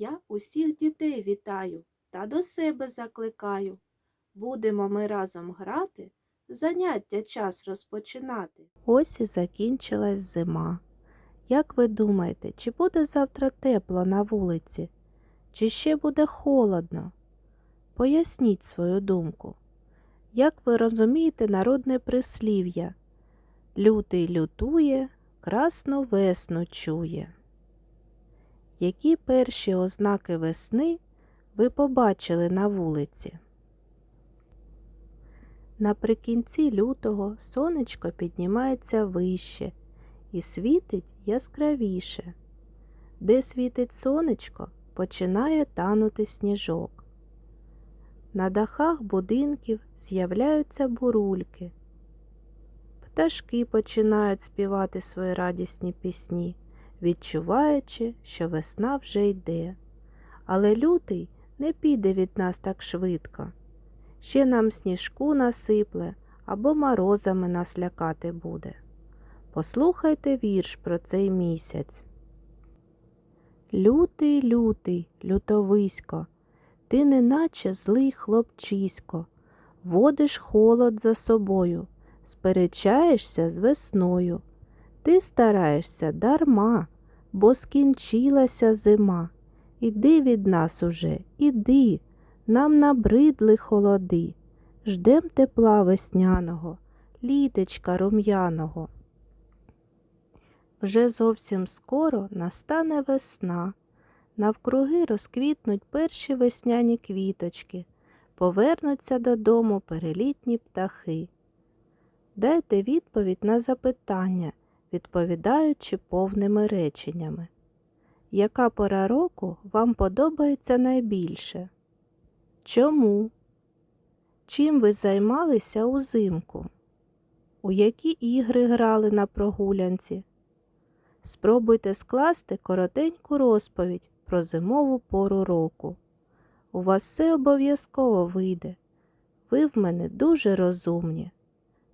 Я усіх дітей вітаю та до себе закликаю. Будемо ми разом грати, заняття час розпочинати. Ось і закінчилась зима. Як ви думаєте, чи буде завтра тепло на вулиці? Чи ще буде холодно? Поясніть свою думку. Як ви розумієте народне прислів'я? Лютий лютує, красну весну чує. Які перші ознаки весни ви побачили на вулиці? Наприкінці лютого сонечко піднімається вище і світить яскравіше. Де світить сонечко, починає танути сніжок. На дахах будинків з'являються бурульки. Пташки починають співати свої радісні пісні, відчуваючи, що весна вже йде. Але лютий не піде від нас так швидко. Ще нам сніжку насипле або морозами нас лякати буде. Послухайте вірш про цей місяць. Лютий, лютий, лютовисько, ти неначе злий хлопчисько, водиш холод за собою, сперечаєшся з весною. Ти стараєшся дарма, бо скінчилася зима. Іди від нас уже, іди, нам набридли холоди, ждем тепла весняного, літечка рум'яного. Вже зовсім скоро настане весна, навкруги розквітнуть перші весняні квіточки, повернуться додому перелітні птахи. Дайте відповідь на запитання, відповідаючи повними реченнями. Яка пора року вам подобається найбільше? Чому? Чим ви займалися узимку? У які ігри грали на прогулянці? Спробуйте скласти коротеньку розповідь про зимову пору року. У вас все обов'язково вийде. Ви в мене дуже розумні.